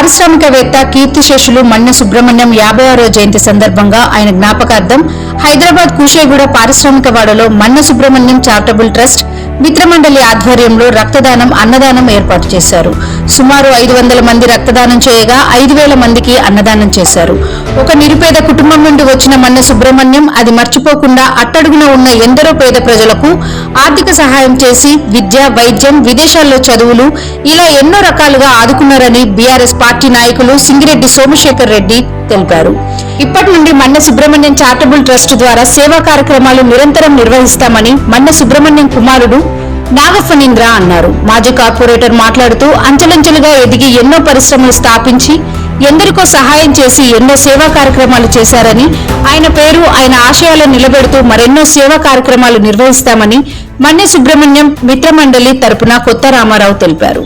పారిశ్రామికవేత్త కీర్తిశేషులు మన్న సుబ్రహ్మణ్యం యాభై ఆరో జయంతి సందర్భంగా ఆయన జ్ఞాపకార్థం హైదరాబాద్ కూషేగూడ పారిశ్రామికవాడలో మన్న సుబ్రహ్మణ్యం చారిటబుల్ ట్రస్ట్ మిత్రమండలి ఆధ్వర్యంలో రక్తదానం అన్నదానం ఏర్పాటు చేశారు. సుమారు ఐదు వందల మంది రక్తదానం చేయగా ఐదు వేల మందికి అన్నదానం చేశారు. ఒక నిరుపేద కుటుంబం నుండి వచ్చిన మన్న సుబ్రహ్మణ్యం అది మర్చిపోకుండా అట్టడుగున ఉన్న ఎందరో పేద ప్రజలకు ఆర్థిక సహాయం చేసి విద్య వైద్యం విదేశాల్లో చదువులు ఇలా ఎన్నో రకాలుగా ఆదుకున్నారని బీఆర్ఎస్ పార్టీ నాయకులు సింగిరెడ్డి సోమశేఖర్ రెడ్డి తెలిపారు. ఇప్పటి నుండి మన్న సుబ్రహ్మణ్యం చారిటబుల్ ట్రస్ట్ ద్వారా సేవా కార్యక్రమాలు నిరంతరం నిర్వహిస్తామని మన్న సుబ్రహ్మణ్యం కుమారుడు నాగఫణీంద్ర అన్నారు. మాజీ కార్పొరేటర్ మాట్లాడుతూ అంచెలంచెలుగా ఎదిగి ఎన్నో పరిశ్రమలు స్థాపించి ఎందరికో సహాయం చేసి ఎన్నో సేవా కార్యక్రమాలు చేశారని ఆయన పేరు ఆయన ఆశయాలను నిలబెడుతూ మరెన్నో సేవా కార్యక్రమాలు నిర్వహిస్తామని మన్నె సుబ్రహ్మణ్యం మిత్రమండలి తరపున కొత్త రామారావు తెలిపారు.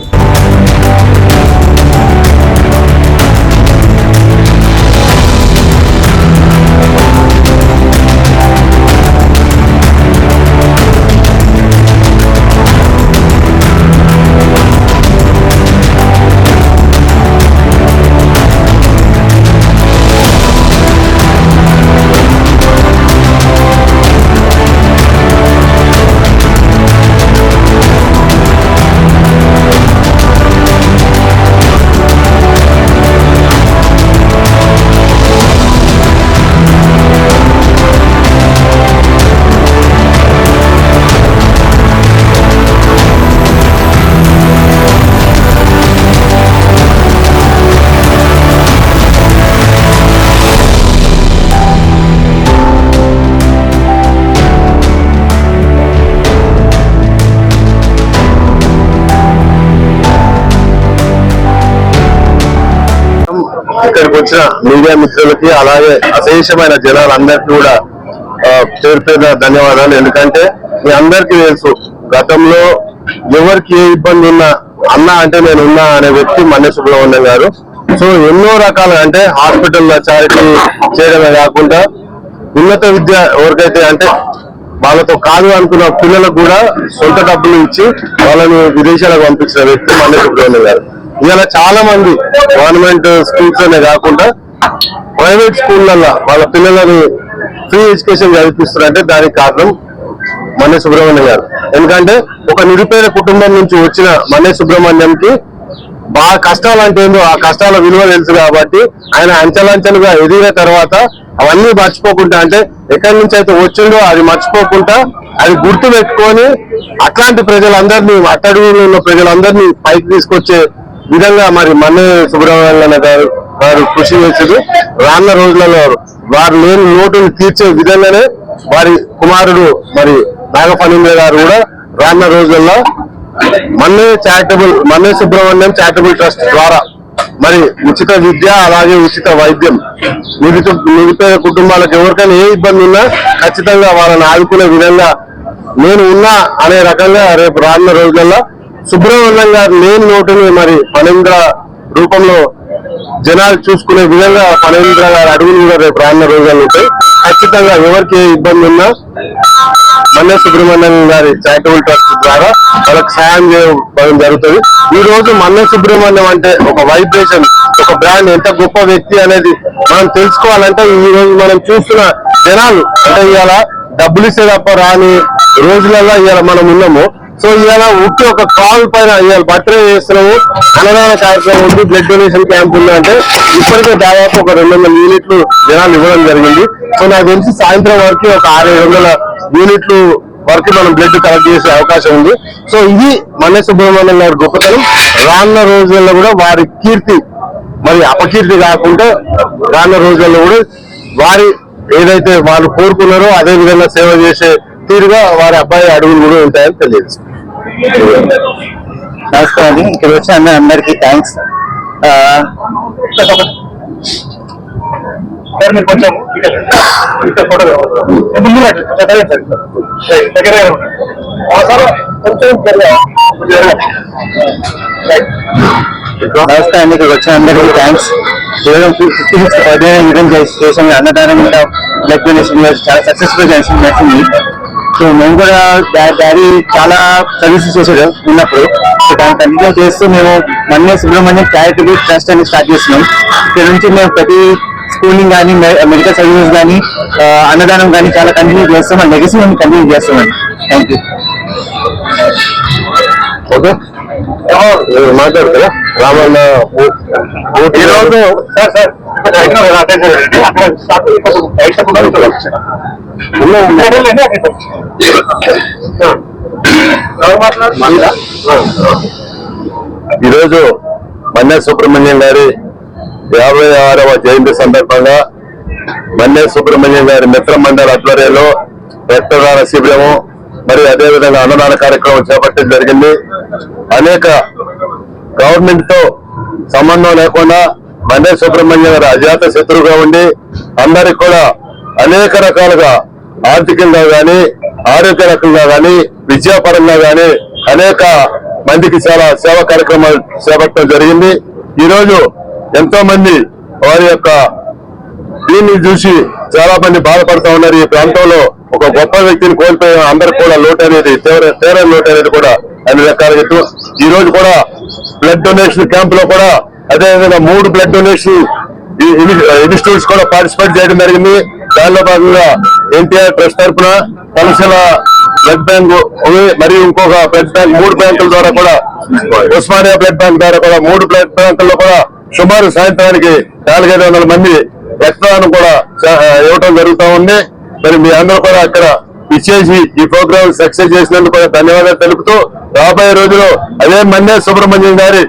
ఇక్కడికి వచ్చిన మీడియా మిత్రులకి అలాగే అశేషమైన జనాలందరికీ కూడా పేరు పేరు ధన్యవాదాలు. ఎందుకంటే మీ అందరికీ తెలుసు గతంలో ఎవరికి ఏ ఇబ్బంది ఉన్నా అన్న అంటే నేను ఉన్నా అనే వ్యక్తి మన్య సుబ్రహ్మణ్యం గారు. సో ఎన్నో రకాల అంటే హాస్పిటల్లో చారిటీ చేయడమే కాకుండా ఉన్నత విద్య ఎవరికైతే అంటే వాళ్ళతో కాదు అనుకున్న పిల్లలకు కూడా సొంత డబ్బులు ఇచ్చి వాళ్ళని విదేశాలకు పంపించిన వ్యక్తి మన్య సుబ్రహ్మణ్యం గారు. ఇలా చాలా మంది గవర్నమెంట్ స్కూల్స్ అనే కాకుండా ప్రైవేట్ స్కూళ్ళల్లో వాళ్ళ పిల్లలని ఫ్రీ ఎడ్యుకేషన్ చదివిపిస్తున్నారంటే దానికి కారణం మన్నే సుబ్రహ్మణ్యం గారు. ఎందుకంటే ఒక నిరుపేద కుటుంబం నుంచి వచ్చిన మన్నే సుబ్రహ్మణ్యంకి బాగా కష్టాలు అంటే ఏందో ఆ కష్టాల విలువ తెలుసు కాబట్టి ఆయన అంచెలంచెలుగా ఎదిగిన తర్వాత అవన్నీ మర్చిపోకుండా అంటే ఎక్కడి నుంచి అయితే వచ్చిండో అది మర్చిపోకుండా అది గుర్తు పెట్టుకొని అట్లాంటి ప్రజలందరినీ అట్టడుగులో ఉన్న ప్రజలందరినీ పైకి తీసుకొచ్చే విధంగా మరి మన్నే సుబ్రహ్మణ్యం గారు వారు కృషి చేసేది. రానున్న రోజులలో వారు లేని లోటును తీర్చే విధంగానే వారి కుమారుడు మరి నాగఫణీంద్ర గారు కూడా రానున్న రోజులలో Manne charitable Manne Subrahmanyam charitable trust ద్వారా మరి ఉచిత విద్య అలాగే ఉచిత వైద్యం నిరుత నిరుపేద కుటుంబాలకు ఎవరికైనా ఏ ఇబ్బంది ఉన్నా ఖచ్చితంగా వాళ్ళని ఆదుకునే విధంగా నేను ఉన్నా అనే రకంగా రేపు రానున్న రోజులలో సుబ్రహ్మణ్యం గారు లేని నోటుని మరి ఫణేంద్ర రూపంలో జనాలు చూసుకునే విధంగా ఫణేంద్ర గారు అడుగులు కూడా రేపు రానున్న రోజులు ఉంటాయి. ఖచ్చితంగా ఎవరికి ఏ ఇబ్బంది ఉన్నా మన్య సుబ్రహ్మణ్యం గారి చారిటబుల్ ట్రస్ట్ ద్వారా వాళ్ళకి సాయం చేయడం జరుగుతుంది. ఈ రోజు మన్య సుబ్రహ్మణ్యం అంటే ఒక వైబ్రేషన్ ఒక బ్రాండ్ ఎంత గొప్ప వ్యక్తి అనేది మనం తెలుసుకోవాలంటే ఈ రోజు మనం చూస్తున్న జనాలు అంటే ఇవాళ డబ్బులు ఇస్తే తప్ప రాని రోజులలో ఇవాళ మనం ఉన్నాము. సో ఇవాళ ఉట్టి ఒక కాల్ పైన ఇవాళ బర్త్డే చేస్తున్నాము. అన్నదాన కార్యక్రమం ఉంది బ్లడ్ డొనేషన్ క్యాంప్ ఉంది అంటే ఇప్పటికే దాదాపు ఒక రెండు వందల యూనిట్లు జనాలు ఇవ్వడం జరిగింది. సో నాకు తెలిసి సాయంత్రం వరకు ఒక ఆరు ఏడు వందల యూనిట్లు వరకు మనం బ్లడ్ కలెక్ట్ చేసే అవకాశం ఉంది. సో ఇది మన్య సుబ్రహ్మణ్యం గారి గొప్పతనం. రానున్న రోజుల్లో కూడా వారి కీర్తి మరి అపకీర్తి కాకుండా రానున్న రోజుల్లో కూడా వారి ఏదైతే వాళ్ళు కోరుకున్నారో అదే విధంగా సేవ చేసే తీరుగా వారి అబ్బాయి అడుగులు కూడా ఉంటాయని తెలియదు. నమస్కారం ఇక్కడ వచ్చిన అందరూ- అందరికీ థ్యాంక్స్ సార్ మీరు కొంచెం ఇక్కడ అండి. ఇక్కడ వచ్చిన అందరికీ థ్యాంక్స్ కేవలం ఫిఫ్టీ సిక్స్ బర్త్డే ఈవెంట్ చేసిన అన్నదానం ఇంకా బ్లడ్ డొనేషన్ చాలా సక్సెస్ఫుల్ చేసింది సో మేము కూడా డాడీ చాలా సర్వీసెస్ చేశాడు ఉన్నప్పుడు. సో దాన్ని కంటిన్యూ చేస్తూ మేము మన్నే సుబ్రహ్మణ్యం చారిటబుల్ ట్రస్ట్ అని స్టార్ట్ చేస్తున్నాం. ఇక్కడ నుంచి మేము ప్రతి స్కూలింగ్ కానీ మెడికల్ సర్వీసెస్ కానీ అన్నదానం కానీ చాలా కంటిన్యూ చేస్తాం. ఆ లెగసీ మేము కంటిన్యూ చేస్తామండి. Thank you okay. మాట్లాడతారా రామన్న ఈరోజు ఈరోజు మన్నే సుబ్రహ్మణ్యం గారి యాభై ఆరవ జయంతి సందర్భంగా మన్నే సుబ్రహ్మణ్యం గారి మిత్ర మండలి ఆధ్వర్యంలో రక్తదాన శిబిరము మరి అదేవిధంగా అన్నదాన కార్యక్రమం చేపట్టడం జరిగింది. అనేక గవర్నమెంట్తో సంబంధం లేకుండా మండే సుబ్రహ్మణ్యం గారు అజాత శత్రువుగా ఉండి అందరికి కూడా అనేక రకాలుగా ఆర్థికంగా గాని ఆరోగ్య రకంగా గాని విద్యాపరంగా గాని అనేక మందికి చాలా సేవా కార్యక్రమాలు చేపట్టడం జరిగింది. ఈరోజు ఎంతో మంది వారి యొక్క దీన్ని చూసి చాలా మంది బాధపడుతూ ఉన్నారు. ఈ ప్రాంతంలో ఒక గొప్ప వ్యక్తిని కోల్పోయిన అందరికి కూడా లోటు అనేది తీవ్ర లోటు అనేది కూడా అన్ని రకాలుగా ఈ రోజు కూడా బ్లడ్ డొనేషన్ క్యాంప్లో కూడా అదేవిధంగా మూడు బ్లడ్ డొనేషన్ ఇన్స్టిట్యూట్స్ కూడా పార్టిసిపేట్ చేయడం జరిగింది. దానిలో భాగంగా ఎన్టీఆర్ ట్రస్ట్ తరఫున కలశల బ్లడ్ బ్యాంక్ మరియు ఇంకొక బ్లడ్ బ్యాంక్ మూడు బ్యాంకుల ద్వారా కూడా ఉస్మానియా బ్లడ్ బ్యాంక్ ద్వారా కూడా మూడు బ్లడ్ బ్యాంకుల్లో కూడా సుమారు సాయంత్రానికి నాలుగైదు వందల మంది రక్తదానం కూడా ఇవ్వటం జరుగుతూ ఉంది. మరి మీ అందరూ కూడా అక్కడ ఇచ్చేసి ఈ ప్రోగ్రామ్ సక్సెస్ చేసినందుకు కూడా ధన్యవాదాలు తెలుపుతూ రాబోయే రోజుల్లో అదే మన్నే సుబ్రహ్మణ్యం గారి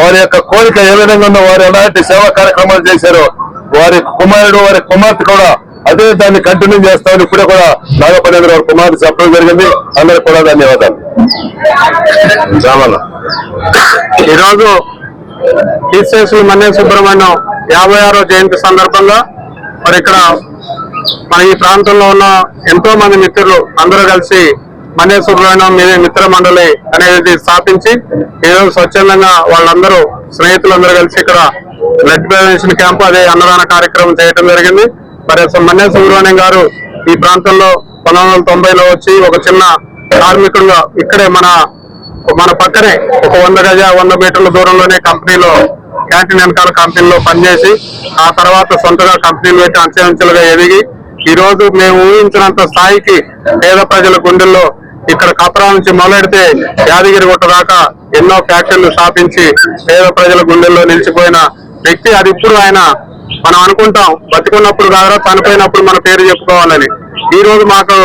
వారి యొక్క కోరిక ఏ విధంగా ఉందో వారు ఎలాంటి సేవా కార్యక్రమాలు చేశారో వారి కుమారుడు వారి కుమార్తె కూడా అదే దాన్ని కంటిన్యూ చేస్తామని ఇప్పుడే కూడా నాగపల్లి వారి కుమార్తె చెప్పడం జరిగింది. అందరికి కూడా ధన్యవాదాలు. ఈరోజు కీర్తిశేషులు మన్నే సుబ్రహ్మణ్యం యాభై ఆరో జయంతి సందర్భంగా మరి ఇక్కడ మన ఈ ప్రాంతంలో ఉన్న ఎంతో మంది మిత్రులు అందరూ కలిసి మన్నే సుబ్రహ్మణ్యం మీ మిత్ర మండలి అనేది స్థాపించి ఈరోజు స్వచ్ఛందంగా వాళ్ళందరూ స్నేహితులందరూ కలిసి ఇక్కడ బ్లడ్ డొనేషన్ క్యాంప్ అదే అన్నదాన కార్యక్రమం చేయడం జరిగింది. మరి అసలు మన్నే సుబ్రహ్మణ్యం గారు ఈ ప్రాంతంలో పంతొమ్మిది వందల తొంభైలో వచ్చి ఒక చిన్న కార్మికుడుగా ఇక్కడే మన మన పక్కనే ఒక వంద గజ వంద మీటర్ల దూరంలోనే కంపెనీలో క్యాంటీన్ వెనకాల కంపెనీలో పనిచేసి ఆ తర్వాత సొంతగా కంపెనీలు పెట్టి అంచెలుగా ఎదిగి ఈ రోజు మేము ఊహించినంత స్థాయికి పేద ప్రజల గుండెల్లో ఇక్కడ కపరా నుంచి మొదలెడితే యాదగిరి గుట్ట దాకా ఎన్నో ఫ్యాక్టరీలు స్థాపించి పేద ప్రజల గుండెల్లో నిలిచిపోయిన వ్యక్తి. అది ఇప్పుడు ఆయన మనం అనుకుంటాం బతికున్నప్పుడు కాదా చనిపోయినప్పుడు మన పేరు చెప్పుకోవాలని. ఈ రోజు మాకు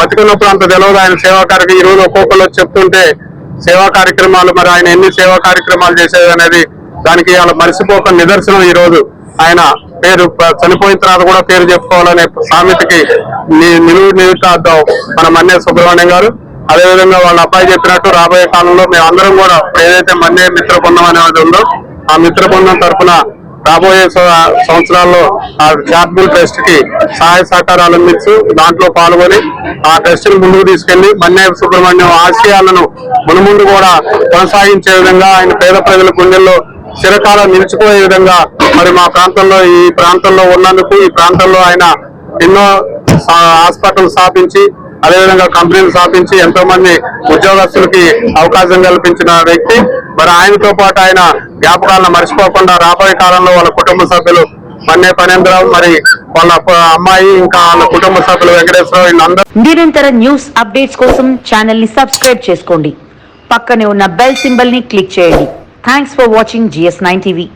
బతికున్నప్పుడు అంత తెలియదు ఆయన సేవా కార్యక్రమం. ఈ రోజు ఒక్కొక్కరు చెప్తుంటే సేవా కార్యక్రమాలు మరి ఆయన ఎన్ని సేవా కార్యక్రమాలు చేసేది అనేది దానికి వాళ్ళ మరిసిపోక నిదర్శనం ఈ రోజు. ఆయన పేరు చనిపోయిన తర్వాత కూడా పేరు చెప్పుకోవాలనే సామెతకి నిలువు నిలుతాద్దాం మన మన్నే సుబ్రహ్మణ్యం గారు. అదేవిధంగా వాళ్ళ అబ్బాయి చెప్పినట్టు రాబోయే కాలంలో మేము అందరం కూడా ఏదైతే మన్నే మిత్ర బృందం అనేది ఉందో ఆ మిత్ర బృందం తరఫున రాబోయే సంవత్సరాల్లో ఆ చారిటబుల్ ట్రస్ట్కి సహాయ సహకారాలు అందించు దాంట్లో పాల్గొని ఆ ట్రస్ట్ని ముందుకు తీసుకెళ్ళి మన్నే సుబ్రహ్మణ్యం ఆశయాలను మునుముందు కూడా కొనసాగించే విధంగా ఆయన పేద ప్రజల గుండెల్లో చిరకాలం నిలిచిపోయే విధంగా మరి మా ప్రాంతంలో ఈ ప్రాంతంలో ఉన్నందుకు ఈ ప్రాంతంలో ఆయన ఎన్నో హాస్పిటల్ స్థాపించి అదేవిధంగా కంపెనీలు స్థాపించి ఎంతో మంది ఉద్యోగస్తులకి అవకాశం కల్పించిన వ్యక్తి. మరి ఆయనతో పాటు ఆయన జ్ఞాపకాలను మర్చిపోకుండా రాబోయే కాలంలో వాళ్ళ కుటుంబ సభ్యులు మన్నే పనేంద్రరావు మరి వాళ్ళ అమ్మాయి ఇంకా వాళ్ళ కుటుంబ సభ్యులు వెంకటేశ్వరరావు నిరంతర న్యూస్ అప్డేట్స్ కోసం ఛానల్ని సబ్స్క్రైబ్ చేసుకోండి. పక్కనే ఉన్న బెల్ సింబల్ని క్లిక్ చేయండి. Thanks for watching GS nine TV